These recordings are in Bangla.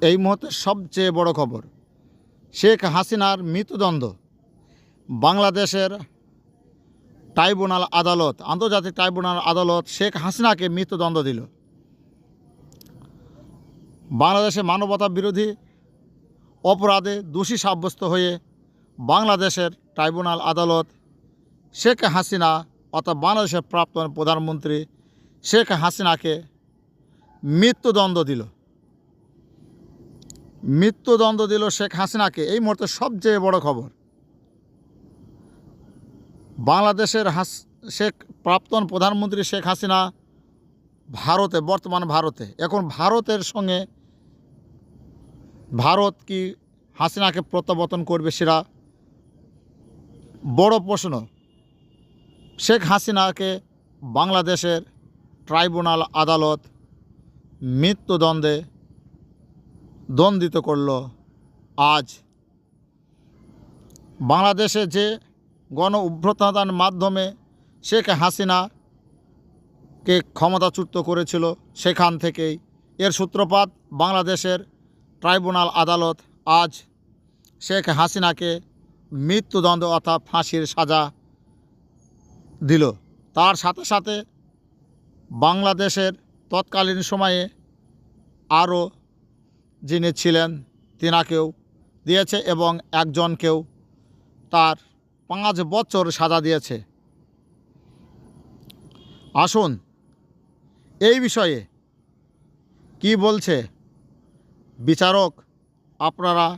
এই মুহূর্তে সবচেয়ে বড় খবর, শেখ হাসিনার মৃত্যুদণ্ড। বাংলাদেশের ট্রাইব্যুনাল আদালত, আন্তর্জাতিক ট্রাইব্যুনাল আদালত শেখ হাসিনাকে মৃত্যুদণ্ড দিল। বাংলাদেশে মানবতা বিরোধী অপরাধে দোষী সাব্যস্ত হয়ে বাংলাদেশের ট্রাইব্যুনাল আদালত শেখ হাসিনা অর্থাৎ বাংলাদেশের প্রাক্তন প্রধানমন্ত্রী শেখ হাসিনাকে মৃত্যুদণ্ড দিল। মৃত্যুদণ্ড দিল শেখ হাসিনাকে। এই মুহূর্তে সবচেয়ে বড় খবর, বাংলাদেশের হাস, শেখ, প্রাক্তন প্রধানমন্ত্রী শেখ হাসিনা ভারতে, বর্তমান ভারতে। এখন ভারতের সঙ্গে ভারত কি হাসিনাকে প্রত্যাবর্তন করবে সেটা বড় প্রশ্ন। শেখ হাসিনাকে বাংলাদেশের ট্রাইব্যুনাল আদালত মৃত্যুদণ্ডে দণ্ডিত করল। আজ বাংলাদেশে যে গণ অভ্যুত্থানের মাধ্যমে শেখ হাসিনাকে ক্ষমতাচ্যুত করেছিল, সেখান থেকেই এর সূত্রপাত বাংলাদেশের ট্রাইব্যুনাল আদালত আজ শেখ হাসিনাকে মৃত্যুদণ্ড অর্থাৎ ফাঁসির সাজা দিল। তার সাথে সাথে বাংলাদেশের তৎকালীন সময়ে আরও যিনি ছিলেন তিনাকেও দিয়েছে এবং একজনকেও তার পাঁচ বছর সাজা দিয়েছে। আসুন, এই বিষয়ে কি বলছে বিচারক আপনারা?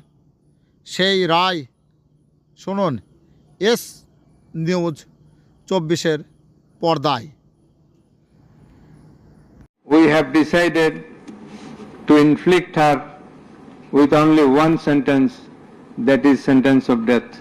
সেই রায় শুনুন, এস নিউজ চব্বিশের পর্দায়। We have decided to inflict her with only one sentence, that is sentence of death.